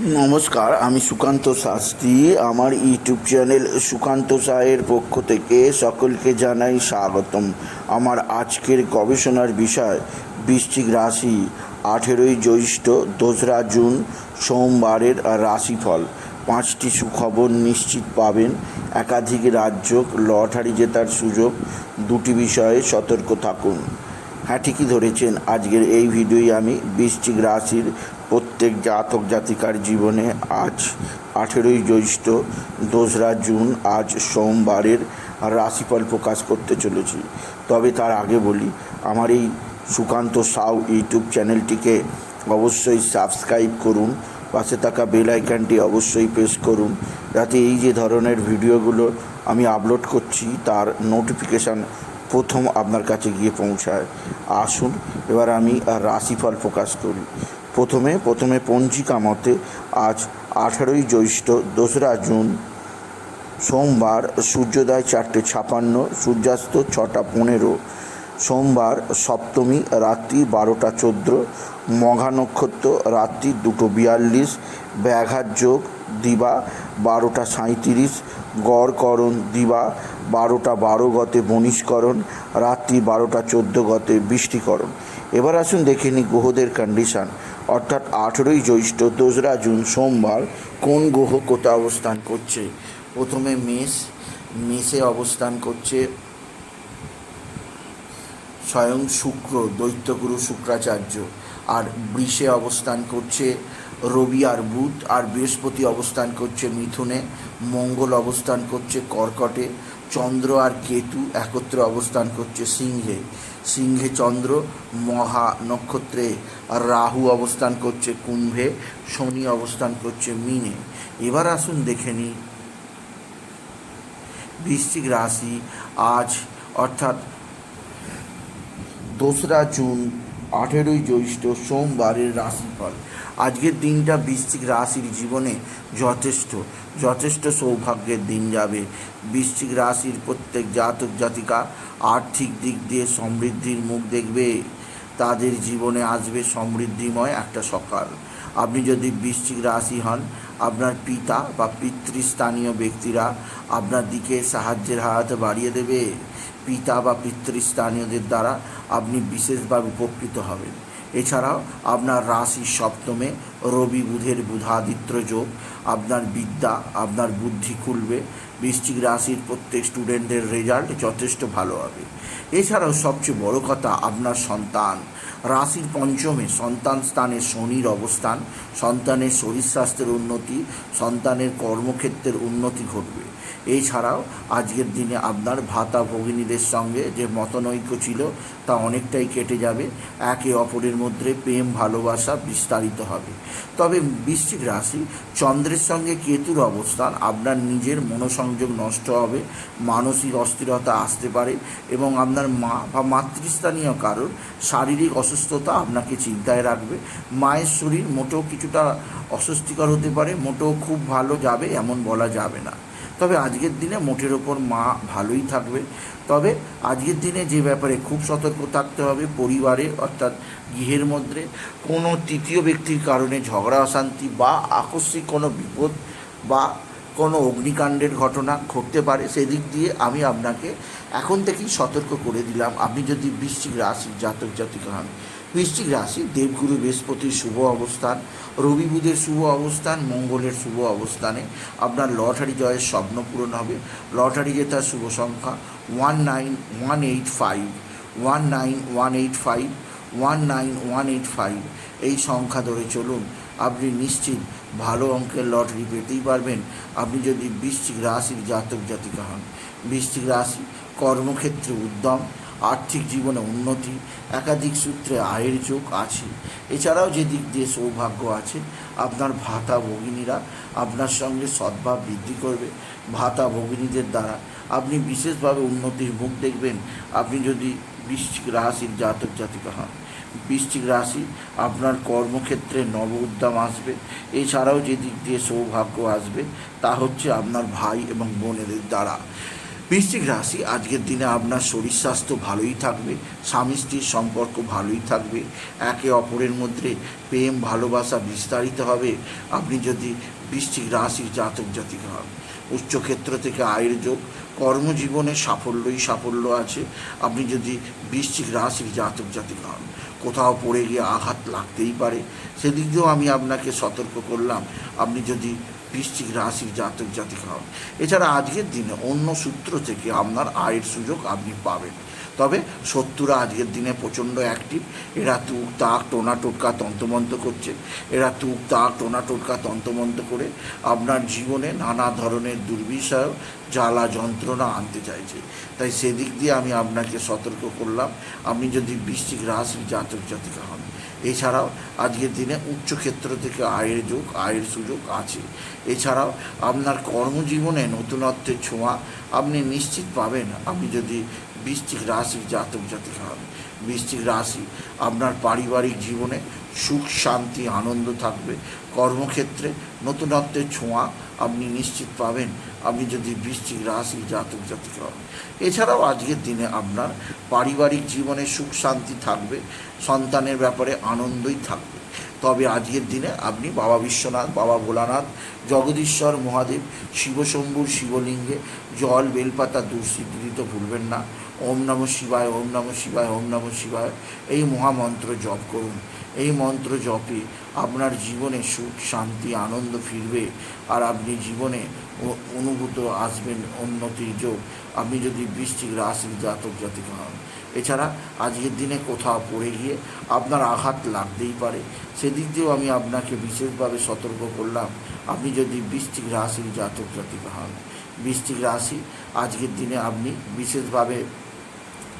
নমস্কার, আমি সুকান্ত শাস্ত্রী। আমার ইউটিউব চ্যানেল সুকান্ত সাহের পক্ষ থেকে সকলকে জানাই স্বাগতম। আমার আজকের গবেষণার বিষয়, বৃশ্চিক রাশি। আঠেরোই জ্যৈষ্ঠ, দোসরা জুন, সোমবারের রাশিফল। পাঁচটি সুখবর নিশ্চিত পাবেন। একাধিক রাজ্য লটারি জেতার সুযোগ। দুটি বিষয়ে সতর্ক থাকুন। হ্যাঁ ঠিকই ধরেছেন। আজকের এই ভিডিওই আমি বৃশ্চিক রাশির প্রত্যেক জাতক জাতিকার জীবনে আজ আঠেরোই জ্যৈষ্ঠ, দোসরা জুন, আজ সোমবারের রাশিফল প্রকাশ করতে চলেছি। তবে তার আগে বলি, আমার এই সুকান্ত সাউ ইউটিউব চ্যানেলটিকে অবশ্যই সাবস্ক্রাইব করুন, পাশে থাকা বেল অবশ্যই প্রেস করুন, যাতে এই যে ধরনের ভিডিওগুলো আমি আপলোড করছি, তার নোটিফিকেশান প্রথম আপনার কাছে গিয়ে পৌঁছায়। আসুন, এবার আমি রাশিফল প্রকাশ করি। প্রথমে প্রথমে পঞ্জিকা মতে আজ আঠারোই জ্যৈষ্ঠ, দোসরা জুন, সোমবার সূর্যোদয় চারটে ছাপান্ন, সূর্যাস্ত ছটা পনেরো, সোমবার সপ্তমী রাত্রি বারোটা চোদ্দ, মঘা নক্ষত্র রাত্রি দুটো বিয়াল্লিশ, ব্যাঘাত যোগ দিবা বারোটা সাঁইত্রিশ, গড়করণ দিবা বারোটা বারো গতে বনিষ্করণ রাত্রি বারোটা চোদ্দ গতে বৃষ্টিকরণ। এবার আসুন দেখে নিই গ্রহদের কন্ডিশান অর্থাৎ আঠেরোই জ্যৈষ্ঠ, দোসরা জুন, সোমবার কোন গ্রহ কোথায় অবস্থান করছে? প্রথমে মেষ, মেষে অবস্থান করছে স্বয়ং শুক্র, দৈত্যগুরু শুক্রাচার্য। আর বৃষে অবস্থান করছে রবি আর বুধ, আর বৃহস্পতি অবস্থান করছে মিথুনে, মঙ্গল অবস্থান করছে কর্কটে, চন্দ্র আর কেতু একত্রে অবস্থান করছে সিংহে। সিংহে চন্দ্র, মহা নক্ষত্রে রাহু অবস্থান করছে কুম্ভে, শনি অবস্থান করছে মিনে। এবার আসুন দেখে নিই। বৃশ্চিক রাশি আজ, অর্থাৎ দোসরা জুন আঠেরোই জ্যৈষ্ঠ সোমবারের রাশিফল। আজকের দিনটা বৃশ্চিক রাশির জীবনে যথেষ্ট যথেষ্ট সৌভাগ্যের দিন যাবে। বৃশ্চিক রাশির প্রত্যেক জাতক জাতিকা আর্থিক দিক দিয়ে সমৃদ্ধির মুখ দেখবে। তাদের জীবনে আসবে সমৃদ্ধিময় একটা সকাল। আপনি যদি বৃশ্চিক রাশি হন আপনার পিতা বা পিতৃস্থানীয় ব্যক্তিরা আপনার দিকে সাহায্যের হাত বাড়িয়ে দেবে। পিতা বা পিতৃস্থানীয়দের দ্বারা আপনি বিশেষভাবে উপকৃত হবেন। এছাড়াও আপনার রাশি সপ্তমে রবি বুধের বুধাদিত্য যোগ, আপনার বিদ্যা, আপনার বুদ্ধি খুলবে। বৃশ্চিক রাশির প্রত্যেক স্টুডেন্টের রেজাল্ট যথেষ্ট ভালো হবে। এছাড়াও সবচেয়ে বড় কথা আপনার সন্তান। রাশির পঞ্চমে সন্তান স্থানে শনির অবস্থান, সন্তানের শরীর স্বাস্থ্যের উন্নতি, সন্তানের কর্মক্ষেত্রের উন্নতি ঘটবে। এছাড়াও আজকের দিনে আপনার ভাতা ভগিনীদের সঙ্গে যে মতনৈক্য ছিল তা অনেকটাই কেটে যাবে। একে অপরের মধ্যে প্রেম, ভালোবাসা বিস্তারিত হবে। তবে বৃশ্চিক রাশি, চন্দ্রের সঙ্গে কেতুর অবস্থান, আপনার নিজের মনোসংযোগ নষ্ট হবে, মানসিক অস্থিরতা আসতে পারে এবং আপনার মা বা মাতৃস্থানীয় কারোর শারীরিক অসুস্থতা আপনাকে চিন্তায় রাখবে। মায়ের শরীর মোটেও কিছুটা অস্বস্তিকর হতে পারে, মোটেও খুব ভালো যাবে এমন বলা যাবে না। তবে আজকের দিনে মোটের ওপর মা ভালোই থাকবে। তবে আজকের দিনে যে ব্যাপারে খুব সতর্ক থাকতে হবে পরিবারে অর্থাৎ গৃহের মধ্যে, কোনো তৃতীয় ব্যক্তির কারণে ঝগড়া, অশান্তি বা আকস্মিক কোনো বিপদ বা কোনো অগ্নিকাণ্ডের ঘটনা ঘটতে পারে, সেদিক দিয়ে আমি আপনাকে এখন থেকেই সতর্ক করে দিলাম। আপনি যদি বৃশ্চিক রাশির জাতক জাতিকা হন বৃশ্চিক রাশি দেবগুরু বৃহস্পতির শুভ অবস্থান, রবি বুধের শুভ অবস্থান, মঙ্গলের শুভ অবস্থানে আপনার লটারি জয়ের স্বপ্ন পূরণ হবে। লটারি জেতার শুভ সংখ্যা one nine one eight five, one nine one eight five, one nine one eight five. এই সংখ্যা ধরে চলুন, আপনি নিশ্চিত ভালো অঙ্কের লটারি পেতেই পারবেন। আপনি যদি বৃশ্চিক রাশির জাতক জাতিকা হন, বৃশ্চিক রাশি কর্মক্ষেত্রে উদ্যম আর্থিক জীবনে উন্নতি, একাধিক সূত্রে আয়ের যোগ আছে। এছাড়াও যে দিক দিয়ে সৌভাগ্য আছে, আপনার ভাতা ভগিনীরা আপনার সঙ্গে সদ্ভাব বৃদ্ধি করবে। ভাতা ভগিনীদের দ্বারা আপনি বিশেষভাবে উন্নতির মুখ দেখবেন। আপনি যদি বৃশ্চিক রাশির জাতক জাতিকা হন, বৃশ্চিক রাশি আপনার কর্মক্ষেত্রে নব উদ্যম আসবে। এছাড়াও যে দিক দিয়ে সৌভাগ্য আসবে, তা হচ্ছে আপনার ভাই এবং বোনেদের দ্বারা। বৃশ্চিক রাশি, আজকের দিনে আপনার শরীর স্বাস্থ্য ভালোই থাকবে, স্বামী স্ত্রীর সম্পর্ক ভালোই থাকবে, একে অপরের মধ্যে প্রেম, ভালোবাসা বিস্তারিত হবে। আপনি যদি বৃশ্চিক রাশির জাতক জাতিকা হন, উচ্চক্ষেত্র থেকে আয়ের যোগ, কর্মজীবনে সাফল্যই সাফল্য আছে। আপনি যদি বৃশ্চিক রাশির জাতক জাতিকা হন, কোথাও পড়ে গিয়ে আঘাত লাগতেই পারে। সেদিক দিয়েও আমি আপনাকে সতর্ক করলাম, আপনি যদি বৃশ্চিক রাশি জাতক জাতিকা হবে। এছাড়া আজকের দিনে অন্য সূত্র থেকে আপনার আয়ের সুযোগ আপনি পাবেন। তবে শত্রুরা আজকের দিনে প্রচণ্ড অ্যাক্টিভ এরা তুক, তাক, টোনা, টোটকা তন্তমন্ত করছে। এরা তুক, তাক, টোনা, টোটকা তন্তমন্ত করে আপনার জীবনে নানা ধরনের দুর্বিষয়, জ্বালা, যন্ত্রণা আনতে চাইছে। তাই সেদিক দিয়ে আমি আপনাকে সতর্ক করলাম, আপনি যদি বৃশ্চিক রাশির জাতক, জাতিকা হন। এছাড়াও আজকের দিনে উচ্চক্ষেত্র থেকে আয়ের যোগ, আয়ের সুযোগ আছে। এছাড়াও আপনার কর্মজীবনে নতুনত্বের ছোঁয়া আপনি নিশ্চিত পাবেন। আপনি যদি বৃশ্চিক রাশির জাতক জাতিকা হবে। বৃশ্চিক রাশি, আপনার পারিবারিক জীবনে সুখ, শান্তি, আনন্দ থাকবে। কর্মক্ষেত্রে নতুনত্বের ছোঁয়া আপনি নিশ্চিত পাবেন। আপনি যদি বৃশ্চিক রাশি জাতক জাতিকা হন। এছাড়াও আজকের দিনে আপনার পারিবারিক জীবনে সুখ, শান্তি থাকবে। সন্তানের ব্যাপারে আনন্দই থাকবে। তবে আজকের দিনে আপনি বাবা বিশ্বনাথ, বাবা ভোলানাথ, জগদীশ্বর, মহাদেব, শিবশম্ভুর শিবলিঙ্গে জল, বেলপাতা দুঃসিদ্ধি দিতে ভুলবেন না। ওম নম শিবায়, ওম নম শিবায়, ওম নম শিবায়। এই মহামন্ত্র জপ করুন। এই মন্ত্র জপে আপনার জীবনে সুখ, শান্তি, আনন্দ ফিরবে আর আপনি জীবনে অনুভূত আসবেন উন্নতির যোগ। আপনি যদি বৃষ্টিক রাশির জাতক জাতিকা হন। এছাড়া আজকের দিনে কোথাও পড়ে গিয়ে আপনার আঘাত লাগতেই পারে। সেদিক দিয়েও আমি আপনাকে বিশেষভাবে সতর্ক করলাম, আপনি যদি বৃষ্টিক রাশির জাতক জাতিকা হন। বৃষ্টিক রাশি, আজকের দিনে আপনি বিশেষভাবে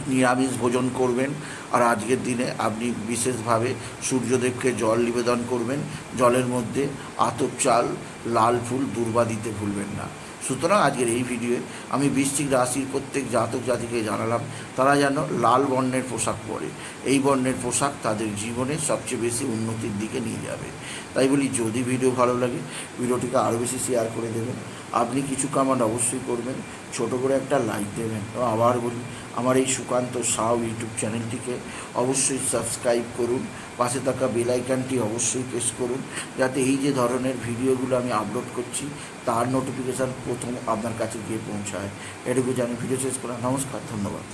নিরামিষ ভোজন করবেন আর আজকের দিনে আপনি বিশেষভাবে সূর্যদেবকে জল নিবেদন করবেন। জলের মধ্যে আতপ চাল, লাল ফুল, দুর্বা দিতে ভুলবেন না। সুতরাং আজকের এই ভিডিওয়ে আমি বৃশ্চিক রাশির প্রত্যেক জাতক জাতিকে জানালাম, তারা যেন লাল বর্ণের পোশাক পরে। এই বর্ণের পোশাক তাদের জীবনে সবচেয়ে বেশি উন্নতির দিকে নিয়ে যাবে। তাই বলি, যদি ভিডিও ভালো লাগে, ভিডিওটিকে আরও বেশি শেয়ার করে দেবেন। আপনি কিছু কামান অবশ্যই করবেন, ছোট করে একটা লাইক দেবেন। আবার বলি, আমার এই সুকান্ত সাউ ইউটিউব চ্যানেলটিকে অবশ্যই সাবস্ক্রাইব করুন, পাশে থাকা বেলাইকানটি অবশ্যই প্রেস করুন, যাতে এই যে ধরনের ভিডিওগুলো আমি আপলোড করছি, তার নোটিফিকেশান প্রথম আপনার কাছে গিয়ে পৌঁছায়। এটুকু জানি ভিডিও শেষ করা নমস্কার, ধন্যবাদ।